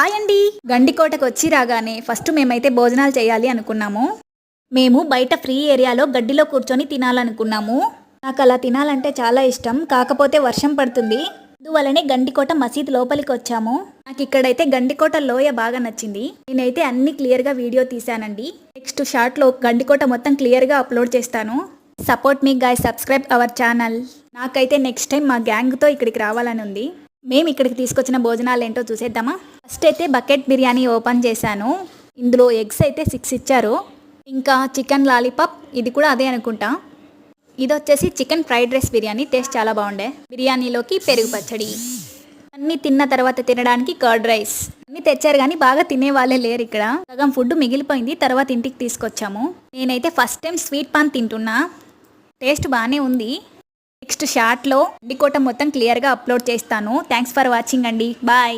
Hi అండి. గండికోటకు వచ్చి రాగానే ఫస్ట్ మేమైతే భోజనాలు చేయాలి అనుకున్నాము. మేము బయట ఫ్రీ ఏరియాలో గడ్డిలో కూర్చొని తినాలనుకున్నాము. నాకు అలా తినాలంటే చాలా ఇష్టం. కాకపోతే వర్షం పడుతుంది. అందువలనే గండికోట మసీద్ లోపలికి వచ్చాము. నాకు ఇక్కడైతే గండికోట లోయ బాగా నచ్చింది. నేనైతే అన్ని క్లియర్గా వీడియో తీశానండి. నెక్స్ట్ షార్ట్లో గండికోట మొత్తం క్లియర్గా అప్లోడ్ చేస్తాను. Support me guy subscribe our channel. నాకైతే నెక్స్ట్ టైం మా గ్యాంగ్తో ఇక్కడికి రావాలని ఉంది. మేము ఇక్కడికి తీసుకొచ్చిన భోజనాలు ఏంటో చూసేద్దామా? ఫస్ట్ అయితే బకెట్ బిర్యానీ ఓపెన్ చేశాను. ఇందులో ఎగ్స్ అయితే సిక్స్ ఇచ్చారు. ఇంకా చికెన్ లాలీపాప్ ఇది కూడా అదే అనుకుంటా. ఇది వచ్చేసి chicken fried rice biryani taste చాలా బాగుండే. బిర్యానీలోకి పెరుగు పచ్చడి. అన్ని తిన్న తర్వాత తినడానికి కర్డ్ రైస్. అన్ని తెచ్చారు కానీ బాగా తినే వాళ్ళే లేరు ఇక్కడ. సగం ఫుడ్ మిగిలిపోయింది తర్వాత ఇంటికి తీసుకొచ్చాము. నేనైతే ఫస్ట్ టైం స్వీట్ పాన్ తింటున్నా. టేస్ట్ బాగానే ఉంది. నెక్స్ట్ షార్ట్లో ఇండికోట మొత్తం క్లియర్గా అప్లోడ్ చేస్తాను. థ్యాంక్స్ ఫర్ వాచింగ్ అండి. బాయ్